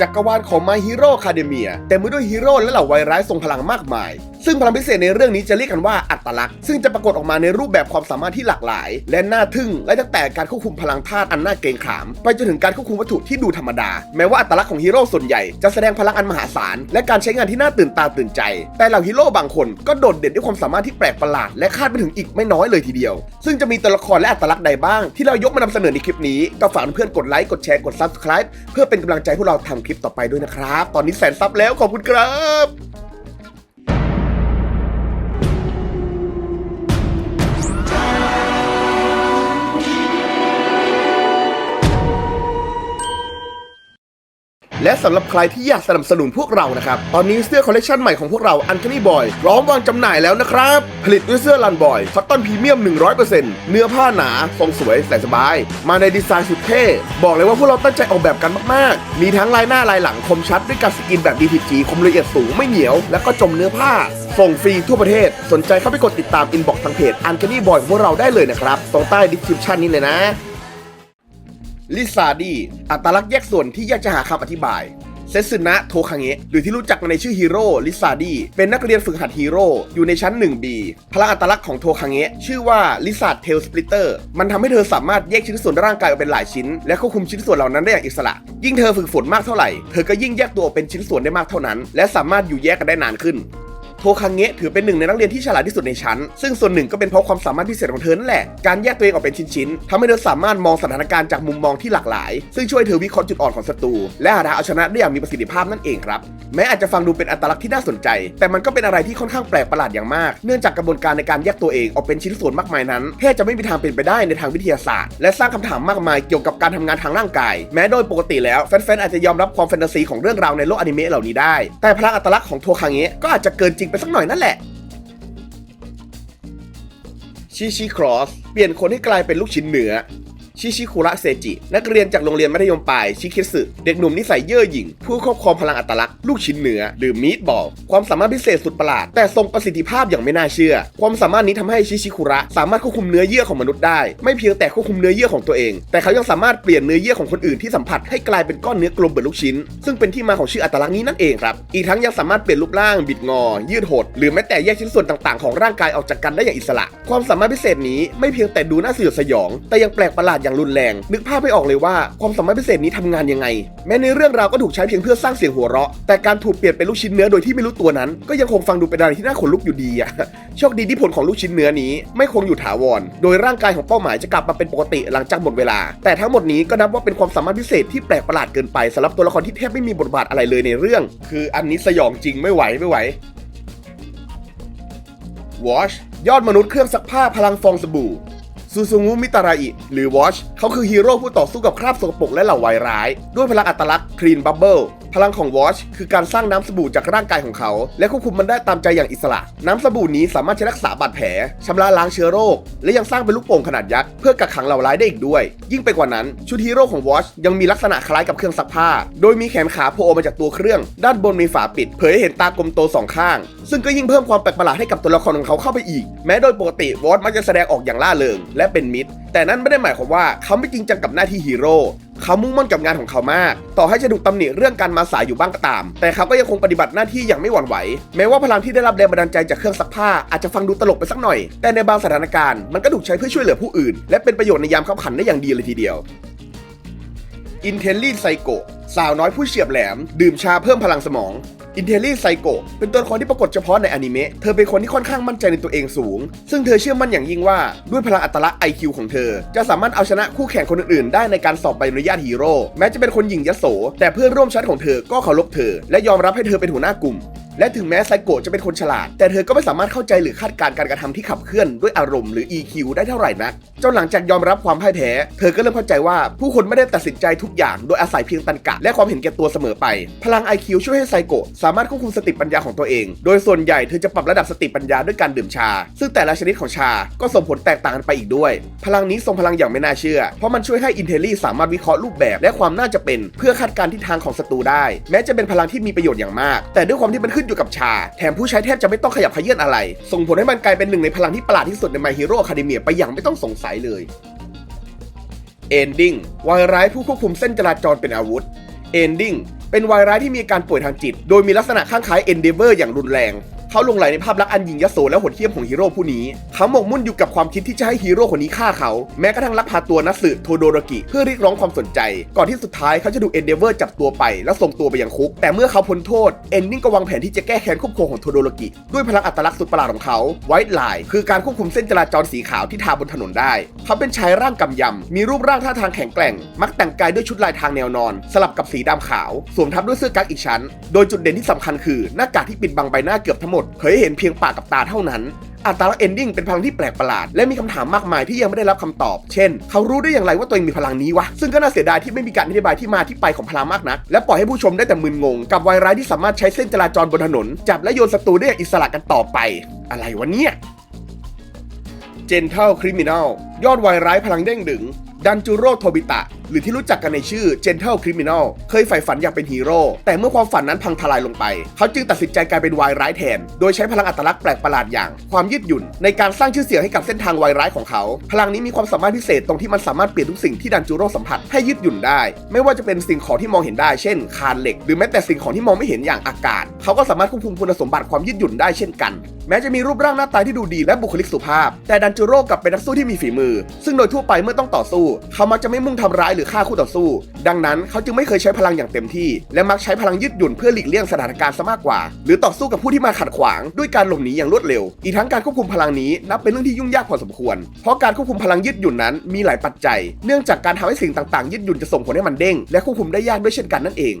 จักรวาลของ My Hero Academia เต็มไปด้วยฮีโร่และเหล่าวัยร้ายทรงพลังมากมาย ซึ่งพลังพิเศษในเรื่องนี้จะเรียกกันว่าอัตลักษณ์ ซึ่งจะปรากฏออกมาในรูปแบบความสามารถที่หลากหลาย และน่าทึ่ง และตั้งแต่การควบคุมพลังธาตุอันน่าเกรงขาม ไปจนถึงการควบคุมวัตถุที่ดูธรรมดา แม้ว่าอัตลักษณ์ของฮีโร่ส่วนใหญ่จะแสดงพลังอันมหาศาล และการใช้งานที่น่าตื่นตาตื่นใจ แต่เหล่าฮีโร่บางคนก็โดดเด่นด้วยความสามารถที่แปลกประหลาด และคาดไม่ถึงอีกไม่น้อยเลยทีเดียว ซึ่งจะมีตัวละครและอัตลักษณ์ใดบ้าง ที่เรายกมานำเสนอในคลิปนี้ก็ฝากเพื่อนกดไลค์กดแชร์กด subscribe เพื่อเป็นกำลังใจพวกเราทำคลิปต่อไปด้วยนะครับ ตอนนี้แสนซับแล้วขอบคุณครับ และสำหรับใครที่อยากสนับสนุนพวกเรานะครับ ตอนนี้เสื้อคอลเลกชันใหม่ของพวกเราอัน o n นี่บอยพร้อมวางจำหน่ายแล้วนะครับ ผลิตด้วยเสื้อลันบอยคอตตอนพรีเมียม 100%เนื้อผ้าหนา ทรงสวยใส่สบาย มาในดีไซน์สุดเท่ บอกเลยว่าพวกเราตั้งใจออกแบบกันมากๆ มีทั้งลายหน้าลายหลังคมชัดด้วยการสกรีนแบบ DPG คมละเอียดสูงไม่เหนียว แล้วก็จมเนื้อผ้า ส่งฟรีทั่วประเทศ สนใจเข้าไปกดติดตามอินบ็อกซ์ทางเพจอัน o n นี่บอยของพวกเราได้เลยนะครับตรงใต้ดีสคริปชันนี้เลยนะ ลิซาดีอัตลักษณ์แยกส่วนที่ยากจะหาคำอธิบายเซซึนะโทคังเงะหรือที่รู้จักในชื่อฮีโร่ลิซาดีเป็นนักเรียนฝึกหัดฮีโร่อยู่ในชั้น 1B พลังอัตลักษณ์ของโทคังเงะชื่อว่าลิซาเทลสปลิตเตอร์มันทำให้เธอสามารถแยกชิ้นส่วนร่างกายออกเป็นหลายชิ้น และควบคุมชิ้นส่วนเหล่านั้นได้อย่างอิสระ ยิ่งเธอฝึกฝนมากเท่าไหร่ เธอก็ยิ่งแยกตัวออกเป็นชิ้นส่วนได้มากเท่านั้น และสามารถอยู่แยกกันได้นานขึ้น โทคังเงะถือเป็นหนึ่งในนักเรียนที่ฉลาดที่สุดในชั้น ซึ่งส่วนหนึ่งก็เป็นเพราะความสามารถพิเศษของเธอนั่นแหละ การแยกตัวเองออกเป็นชิ้นๆทำให้เธอสามารถมองสถานการณ์จากมุมมองที่หลากหลาย ซึ่งช่วยเธอวิเคราะห์จุดอ่อนของศัตรู และหาทางเอาชนะได้อย่างมีประสิทธิภาพนั่นเองครับ แม้อาจจะฟังดูเป็นอัตลักษณ์ที่น่าสนใจ แต่มันก็เป็นอะไรที่ค่อนข้างแปลกประหลาดอย่างมาก เนื่องจากกระบวนการในการแยกตัวเองออกเป็นชิ้นส่วนมากมายนั้นแทบจะไม่มีทางเป็นไปได้ในทางวิทยาศาสตร์ และสร้างคำถามมากมายเกี่ยวกับการทำงานทางร่างกาย แม้โดยปกติแล้วแฟนๆอาจจะยอมรับความแฟนตาซีของเรื่องราวในโลกอนิเมะเหล่านี้ได้ แต่พลังอัตลักษณ์ของโทคังเงะก็อาจจะเกินจริงไปสักหน่อยนั่นแหละ ชีชีครอส เปลี่ยนคนให้กลายเป็นลูกชิ้นเนื้อ ชิชิคุระเซจิ นักเรียนจากโรงเรียนมัธยมปลาย ชิคิสึ เด็กหนุ่มนิสัยเย่อหยิ่ง ผู้ครอบครองพลังอัตลักษณ์ ลูกชิ้นเนื้อ หรือมีดบอล ความสามารถพิเศษสุดประหลาด แต่ทรงประสิทธิภาพอย่างไม่น่าเชื่อ ความสามารถนี้ทำให้ชิชิคุระ สามารถควบคุมเนื้อเยื่อของมนุษย์ได้ ไม่เพียงแต่ควบคุมเนื้อเยื่อของตัวเอง แต่เขายังสามารถเปลี่ยนเนื้อเยื่อของคนอื่นที่สัมผัสให้กลายเป็นก้อนเนื้อกลมเหมือนลูกชิ้น ซึ่งเป็นที่มาของชื่ออัตลักษณ์นี้นั่นเองครับ อีกทั้งยังสามารถเปลี่ยนรูปร่าง บิดงอ ยืดหด หรือแม้แต่แยกชิ้นส่วนต่างๆ ของร่างกายออกจากกันได้อย่างอิสระ ความสามารถพิเศษนี้ไม่เพียงแต่ดูน่าสยดสยอง แต่ยังแปลกประหลาดอย่างรุนแรง นึกภาพไม่ออกเลยว่าความสามารถพิเศษนี้ทำงานยังไง แม้ในเรื่องราวก็ถูกใช้เพียงเพื่อสร้างเสียงหัวเราะ แต่การถูกเปลี่ยนเป็นลูกชิ้นเนื้อโดยที่ไม่รู้ตัวนั้น ก็ยังคงฟังดูเป็นอะไรที่น่าขนลุกอยู่ดีอะโชคดีที่ผลของลูกชิ้นเนื้อนี้ไม่คงอยู่ถาวร โดยร่างกายของเป้าหมายจะกลับมาเป็นปกติหลังจากหมดเวลา แต่ทั้งหมดนี้ก็นับว่าเป็นความสามารถพิเศษที่แปลกประหลาดเกินไปสำหรับตัวละครที่แทบไม่มีบทบาทอะไรเลยในเรื่อง คืออันนี้สยองจริงไม่ไหวไม่ไหว Wash ยอดมนุษย์เครื่องซักผ้าพลังฟองสบู่ ซูซูงุมิตาราอิหรือ Watch เขาคือฮีโร่ผู้ต่อสู้กับคราบสกปรกและเหล่าวายร้าย ด้วยพลังอัตลักษณ์ Clean Bubble พลังของ Watch คือการสร้างน้ำสบู่จากร่างกายของเขา และควบคุมมันได้ตามใจอย่างอิสระ น้ำสบู่นี้สามารถใช้รักษาบาดแผลชำระล้างเชื้อโรค และยังสร้างเป็นลูกโป่งขนาดยักษ์เพื่อกักขังเหล่าร้ายได้อีกด้วย ยิ่งไปกว่านั้น ชุดฮีโร่ของ Watch ยังมีลักษณะคล้ายกับเครื่องซักผ้า โดยมีแขนขาโผล่ออกมาจากตัวเครื่อง ด้านบนมีฝาปิด เผยให้เห็นตากลมโตสองข้าง ซึ่งก็ยิ่งเพิ่มความแปลกประหลาดให้กับตัวละครของเขาเข้าไปอีก แม้โดยปกติวอตมักจะแสดงออกอย่างล่าเริงและเป็นมิตร แต่นั่นไม่ได้หมายความว่าเขาไม่จริงจังกับหน้าที่ฮีโร่เขามุ่งมั่นกับงานของเขามาก ต่อให้จะถูกตำหนิเรื่องการมาสายอยู่บ้างก็ตาม แต่เขาก็ยังคงปฏิบัติหน้าที่อย่างไม่หวั่นไหว แม้ว่าพลังที่ได้รับแรงบันดาลใจจากเครื่องซักผ้าอาจจะฟังดูตลกไปสักหน่อย แต่ในบางสถานการณ์มันก็ถูกใช้เพื่อช่วยเหลือผู้อื่น และเป็นประโยชน์ในยามขับขันได้อย่างดีเลยทีเดียวอินเทลลี่ไซโกสาวน้อยผู้เฉียบแหลม ดื่มชาเพิ่มพลังสมอง อินเทลลี่ไซโกเป็นตัวละครที่ปรากฏเฉพาะในอนิเมะ เธอเป็นคนที่ค่อนข้างมั่นใจในตัวเองสูง ซึ่งเธอเชื่อมั่นอย่างยิ่งว่าด้วยพลังอัตลักษณ์ IQ ของเธอ จะสามารถเอาชนะคู่แข่งคนอื่นๆ ได้ในการสอบใบอนุญาตฮีโร่แม้จะเป็นคนหญิงยโส แต่เพื่อนร่วมชั้นของเธอก็เคารพเธอ และยอมรับให้เธอเป็นหัวหน้ากลุ่ม และถึงแม้ไซโกะจะเป็นคนฉลาด แต่เธอก็ไม่สามารถเข้าใจหรือคาดการณ์การกระทำที่ขับเคลื่อนด้วยอารมณ์หรือ EQ ได้เท่าไหร่นักจนหลังจากยอมรับความพ่ายแพ้ เธอก็เริ่มเข้าใจว่าผู้คนไม่ได้ตัดสินใจทุกอย่างโดยอาศัยเพียงตันกะ และความเห็นแก่ตัวเสมอไป พลัง IQ ช่วยให้ไซโกะสามารถควบคุมสติปัญญาของตัวเอง โดยส่วนใหญ่เธอจะปรับระดับสติปัญญาด้วยการดื่มชา ซึ่งแต่ละชนิดของชาก็ส่งผลแตกต่างกันไปอีกด้วย พลังนี้ทรงพลังอย่างไม่น่าเชื่อ เพราะมันช่วยให้อินเทลลี่สามารถวิเคราะห์รูปแบบ และความน่าจะเป็น เพื่อคาดการณ์ทิศทางของศัตรูได้ แม้จะเป็นพลังที่มีประโยชน์อย่างมาก แต่ด้วยความที่มันขึ้นอยู่กับชา แถมผู้ใช้แทบจะไม่ต้องขยับเขยื้อนอะไร ส่งผลให้มันกลายเป็นหนึ่งในพลังที่ประหลาดที่สุดใน My Hero Academia ไปอย่างไม่ต้องสงสัยเลย Ending วายร้ายผู้ควบคุมเส้นจราจรเป็นอาวุธ Ending เป็นวายร้ายที่มีการป่วยทางจิต โดยมีลักษณะข้างคล้ายเอนเดเวอร์อย่างรุนแรง เขาลงไหลในภาพลักษณ์อันหยิ่งยโสและโหดเหี้ยมของฮีโร่ผู้นี้ เขาหมกมุ่นอยู่กับความคิดที่จะให้ฮีโร่คนนี้ฆ่าเขาแม้กระทั่งลักพาตัวนัตสึโทโดรกิเพื่อเรียกร้องความสนใจ ก่อนที่สุดท้ายเขาจะถูกเอนเดเวอร์จับตัวไป แล้วส่งตัวไปยังคุก แต่เมื่อเขาพ้นโทษเอนนิ่งก็วางแผนที่จะแก้แค้นควบคุมของโทโดรกิด้วยพลังอัตลักษณ์สุดประหลาดของเขาไวท์ไลน์คือการควบคุมเส้นจราจรสีขาวที่ทาบนถนนได้ เขาเป็นชายร่างกำยำมีรูปร่างท่าทางแข็งแกร่ง มักแต่งกายด้วยชุดลายทางแนวนอน สลับกับสีดำขาว สวมทับด้วยเสื้อกั๊กอีกชั้น โดยจุดเด่นที่สำคัญคือหน้ากากที่ปิดบังใบหน้าเกือบทั้งหมดเผยเห็นเพียงปากกับตาเท่านั้นอัตลักษณ์เอนดิ้งเป็นพลังที่แปลกประหลาด และมีคำถามมากมายที่ยังไม่ได้รับคำตอบ เช่น เขารู้ได้อย่างไรว่าตัวเองมีพลังนี้วะ ซึ่งก็น่าเสียดายที่ไม่มีการอธิบายที่มาที่ไปของพลังมากนัก และปล่อยให้ผู้ชมได้แต่มึนงง กับวายร้ายที่สามารถใช้เส้นจราจรบนถนน จับและโยนศัตรูได้อย่างอิสระกันต่อไป อะไรวะเนี่ย Gentle Criminal ยอดวายร้ายพลังเด้งดึง ดันจูโร่โทบิตะ หรือที่รู้จักกันในชื่อ Gentle Criminal เคยใฝ่ฝันอยากเป็นฮีโร่แต่เมื่อความฝันนั้นพังทลายลงไป เขาจึงตัดสินใจกลายเป็นวายร้ายแทน โดยใช้พลังอัตลักษณ์แปลกประหลาดอย่าง ความยืดหยุ่น ในการสร้างชื่อเสียงให้กับเส้นทางวายร้ายของเขา พลังนี้มีความสามารถพิเศษตรงที่มันสามารถเปลี่ยนทุกสิ่งที่ดันจูโร่สัมผัสให้ยืดหยุ่นได้ ไม่ว่าจะเป็นสิ่งของที่มองเห็นได้เช่น คานเหล็ก หรือแม้แต่สิ่งของที่มองไม่เห็นอย่างอากาศ เขาก็สามารถควบคุมคุณสมบัติความยืดหยุ่นได้เช่นกันแม้จะมีรูปร่างหน้าตาที่ดูดีและบุคลิกสุภาพ แต่ดันจูโร่กลับเป็นนักสู้ที่มีฝีมือ ซึ่งโดยทั่วไปเมื่อต้องต่อสู้ เขามักจะไม่มุ่งทำร้ายหรือฆ่าคู่ต่อสู้ ดังนั้นเขาจึงไม่เคยใช้พลังอย่างเต็มที่ และมักใช้พลังยืดหยุ่นเพื่อหลีกเลี่ยงสถานการณ์ซะมากกว่า หรือต่อสู้กับผู้ที่มาขัดขวาง ด้วยการหลบหนีอย่างรวดเร็ว อีกทั้งการควบคุมพลังนี้นับเป็นเรื่องที่ยุ่งยากพอสมควร เพราะการควบคุมพลังยืดหยุ่นนั้นมีหลายปัจจัย เนื่องจากการทำให้สิ่งต่างๆยืดหยุ่นจะส่งผลให้มันเด้งและควบคุมได้ยากด้วยเช่นกันนั่นเอง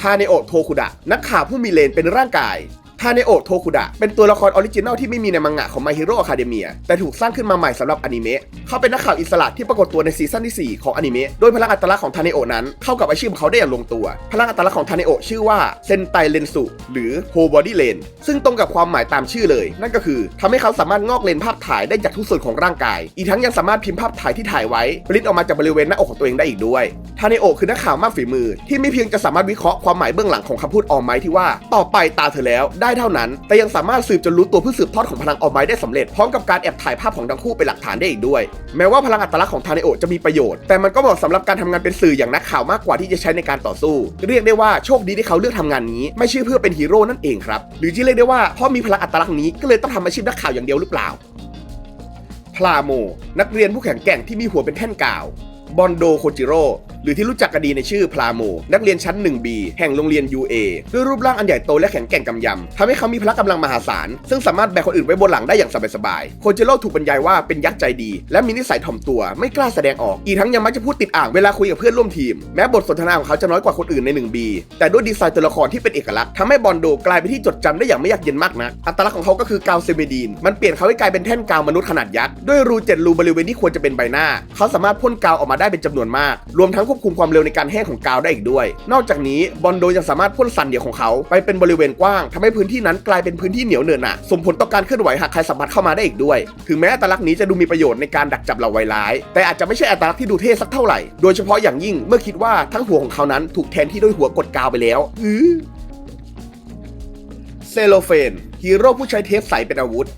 ทาเนโอโทคุดะนักข่าวผู้มีเลนเป็นร่างกาย ทาเนโอะโทคุดะเป็นตัวละครออริจินัลที่ไม่มีในมังงะของ My Hero Academia แต่ถูกสร้างขึ้นมาใหม่สำหรับอนิเมะเขาเป็นนักข่าวอิสระที่ปรากฏตัวในซีซั่นที่ 4 ของอนิเมะโดยพลังอัตลักษณ์ของทาเนโอะนั้นเข้ากับอาชีพของเขาได้อย่างลงตัว พลังอัตลักษณ์ของทาเนโอะชื่อว่าเซนไตเลนสุหรือโฮบอดี้เลนซึ่งตรงกับความหมายตามชื่อเลย นั่นก็คือทำให้เขาสามารถงอกเลนภาพถ่ายได้จากทุกส่วนของร่างกาย อีกทั้งยังสามารถพิมพ์ภาพถ่ายที่ถ่ายไว้ปริ้นออกมาจากบริเวณหน้าอกของตัวเองได้อีกด้วยทาเนโอะคือนักข่าวมากฝีมือ ที่ไม่เพียงจะสามารถวิเคราะห์ความหมายเบื้องหลังของคำพูดออมไมที่ว่าต่อไปตาเธอแล้วได้เท่านั้น แต่ยังสามารถสืบจนรู้ตัวผู้สืบทอดของพลังออมไม้ได้สำเร็จพร้อมกับการแอบถ่ายภาพของทั้งคู่เป็นหลักฐานได้อีกด้วย แม้ว่าพลังอัตลักษณ์ของทาเนโอจะมีประโยชน์แต่มันก็เหมาะสำหรับการทำงานเป็นสื่ออย่างนักข่าวมากกว่าที่จะใช้ในการต่อสู้ เรียกได้ว่าโชคดีที่เขาเลือกทำงานนี้ ไม่ใช่เพื่อเป็นฮีโร่นั่นเองครับหรือที่เรียกได้ว่าเพราะมีพลังอัตลักษณ์นี้ก็เลยต้องทำอาชีพนักข่าวอย่างเดียวหรือเปล่าพลาโม นักเรียนผู้แข็งแกร่งที่มีหัวเป็นแท่นกาว บอนโดโคจิโร่ หรือที่รู้จักกันดีในชื่อพลาโม นักเรียนชั้น 1B แห่งโรงเรียน UA ด้วยรูปร่างอันใหญ่โตและแข็งแกร่งกำยำทำให้เขามีพละกำลังมหาศาล ซึ่งสามารถแบกคนอื่นไว้บนหลังได้อย่างสบายๆโคจิโร่ถูกบรรยายว่าเป็นยักษ์ใจดี และมีนิสัยถ่อมตัวไม่กล้าแสดงออก อีกทั้งยังมักจะพูดติดอ่างเวลาคุยกับเพื่อนร่วมทีมแม้บทสนทนาของเขาจะน้อยกว่าคนอื่นใน 1B แต่ด้วยดีไซน์ตัวละครที่เป็นเอกลักษณ์ทำให้บอนโดกลายเป็นที่จดจำได้อย่างไม่ยากเย็นมากนักอัตลักษณ์ของเขาก็คือกาวเซเมดีนมันเปลี่ยนเขาให้กลายเป็นแท่นกาวมนุษย์ขนาดยักษ์ด้วยรูเจ็ดรูบริเวณที่ควรจะเป็นใบหน้า เขาสามารถพ่นกาวออกมาได้เป็นจำนวนมาก รวมทั้งควบคุมความเร็วในการแห้งของกาวได้อีกด้วย นอกจากนี้บอนโดยังสามารถพ่นสันเดียวของเขา ไปเป็นบริเวณกว้างทำให้พื้นที่นั้นกลายเป็นพื้นที่เหนียวเนินหนะส่งผลต่อการเคลื่อนไหวหากใครสัมผัสเข้ามาได้อีกด้วย ถึงแม้อัตลักษณ์นี้จะดูมีประโยชน์ในการดักจับเหล่าไวร้าย แต่อาจจะไม่ใช่อัตลักษณ์ที่ดูเท่สักเท่าไหร่ โดยเฉพาะอย่างยิ่งเมื่อคิดว่าทั้งหัวของเขานั้นถูกแทนที่ด้วยหัวกดกาวไปแล้ว อือเซโลเฟนฮีโร่ผู้ใช้เทปใสเป็นอาวุธ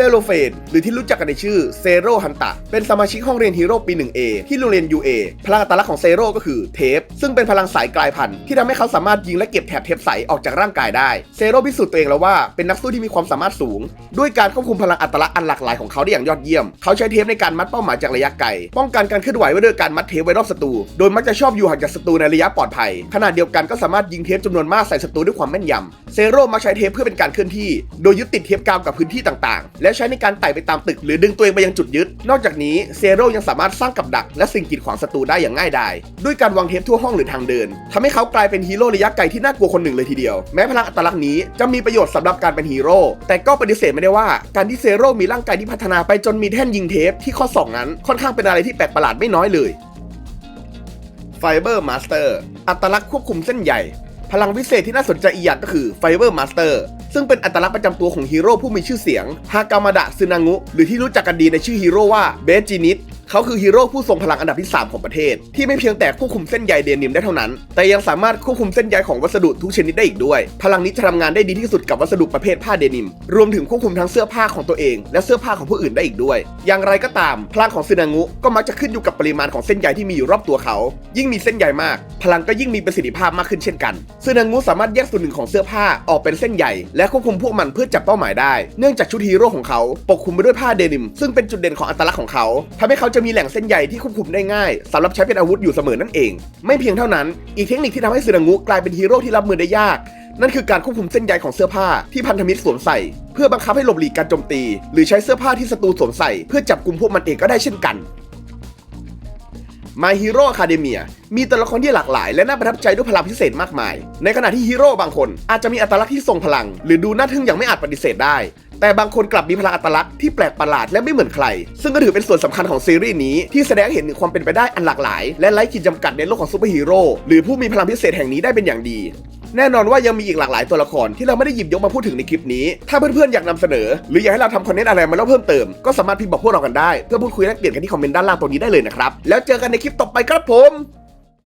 ซโลเฟนหรือที่รู้จักกันในชื่อเซโรฮันตะ เป็นสมาชิกห้องเรียนฮีโร่ปี 1A ที่โรงเรียน UA พลังอัตลักษณ์ของเซโรก็คือเทป ซึ่งเป็นพลังสายกลายพันธุ์ที่ทำให้เขาสามารถยิงและเก็บแถบเทปใสออกจากร่างกายได้เซโรพิสูจน์ตัวเองแล้วว่าเป็นนักสู้ที่มีความสามารถสูง ด้วยการควบคุมพลังอัตลักษณ์อันหลากหลายของเขาได้อย่างยอดเยี่ยม เขาใช้เทปในการมัดเป้าหมายจากระยะไกลป้องกันการเคลื่อนไหวไว้ด้วยการมัดเทปไว้รอบศัตรูโดยมักจะชอบอยู่ห่างจากศัตรูในระยะปลอดภัยขณะเดียวกันก็สามารถยิงเทปจำนวนมากใส่ศัตรูด้วยความแม่นยำเซโรมักใช้เทปเพื่อเป็นการเคลื่อนที่ โดยยึดติดเทปกาวกับพื้นที่ต่างๆ และใช้ในการไต่ไปตามตึก หรือดึงตัวเองไปยังจุดยึด นอกจากนี้เซโร่ยังสามารถสร้างกับดัก และสิ่งกีดขวางศัตรูได้อย่างง่ายดายด้วยการวางเทปทั่วห้องหรือทางเดินทำให้เขากลายเป็นฮีโร่ระยะไกลที่น่ากลัวคนหนึ่งเลยทีเดียว แม้พลังอัตลักษณ์นี้จะมีประโยชน์สำหรับการเป็นฮีโร่แต่ก็ปฏิเสธไม่ได้ว่าการที่เซโร่มีร่างกายที่พัฒนาไปจนมีแท่นยิงเทปที่ข้อศอกนั้นค่อนข้างเป็นอะไรที่แปลกประหลาดไม่น้อยเลยไฟเบอร์มาสเตอร์อัตลักษณ์ควบคุมเส้นใหญ่ พลังวิเศษที่น่าสนใจอีกอย่างก็คือไฟเบอร์มาสเตอร์ ซึ่งเป็นอัตลักษณ์ประจำตัวของฮีโร่ผู้มีชื่อเสียงฮากามาดะซึนางุหรือที่รู้จักกันดีในชื่อฮีโร่ว่าเบจินิส เขาคือฮีโร่ผู้ทรงพลังอันดับที่ 3 ของประเทศ ที่ไม่เพียงแต่ควบคุมเส้นใยเดนิมได้เท่านั้น แต่ยังสามารถควบคุมเส้นใยของวัสดุทุกชนิดได้อีกด้วย พลังนี้จะทำงานได้ดีที่สุดกับวัสดุประเภทผ้าเดนิม รวมถึงควบคุมทั้งเสื้อผ้าของตัวเอง และเสื้อผ้าของผู้อื่นได้อีกด้วย อย่างไรก็ตาม พลังของซึนางุก็มักจะขึ้นอยู่กับปริมาณของเส้นใยที่มีอยู่รอบตัวเขา ยิ่งมีเส้นใยมาก พลังก็ยิ่งมีประสิทธิภาพมากขึ้นเช่นกันซึนางุสามารถแยกส่วนหนึ่งของเสื้อผ้าออกเป็นเส้นใยและควบคุมพวกมันเพื่อจับเป้าหมายได้ เนื่องจากชุดฮีโร่ของเขาปกคลุมไปด้วยผ้าเดนิม ซึ่งเป็นจุดเด่นของอัตลักษณ์ของเขาทำให้เขาจะมีแหล่งเส้นใยที่ควบคุมได้ง่ายสำหรับใช้เป็นอาวุธอยู่เสมอนั่นเอง ไม่เพียงเท่านั้น อีกเทคนิคที่ทำให้ซึนางุกลายเป็นฮีโร่ที่รับมือได้ยาก นั่นคือการควบคุมเส้นใยของเสื้อผ้าที่พันธมิตรสวมใส่ เพื่อบังคับให้หลบหลีกการโจมตี หรือใช้เสื้อผ้าที่ศัตรูสวมใส่เพื่อจับกลุ่มพวกมันเองก็ได้เช่นกัน My Hero Academia มีตัวละครที่หลากหลาย และน่าประทับใจด้วยพลังพิเศษมากมาย ในขณะที่ฮีโร่บางคนอาจจะมีอัตลักษณ์ที่ทรงพลัง หรือดูน่าทึ่งอย่างไม่อาจปฏิเสธได้ แต่บางคนกลับมีพลังอัตลักษณ์ที่แปลกประหลาดและไม่เหมือนใคร ซึ่งก็ถือเป็นส่วนสำคัญของซีรีส์นี้ที่แสดงเห็นถึงความเป็นไปได้อันหลากหลาย และไร้ขีดจำกัดในโลกของซูเปอร์ฮีโร่หรือผู้มีพลังพิเศษแห่งนี้ได้เป็นอย่างดี แน่นอนว่ายังมีอีกหลากหลายตัวละครที่เราไม่ได้หยิบยกมาพูดถึงในคลิปนี้ ถ้าเพื่อนๆอยากนำเสนอ หรืออยากให้เราทำคอนเทนต์อะไรมาเล่าเพิ่มเติม ก็สามารถพิมพ์บอกพวกเรากันได้ เพื่อพูดคุยแลกเปลี่ยนกันที่คอมเมนต์ด้านล่างตรงนี้ได้เลยนะครับ แล้วเจอกันในคลิปต่อไปครับผม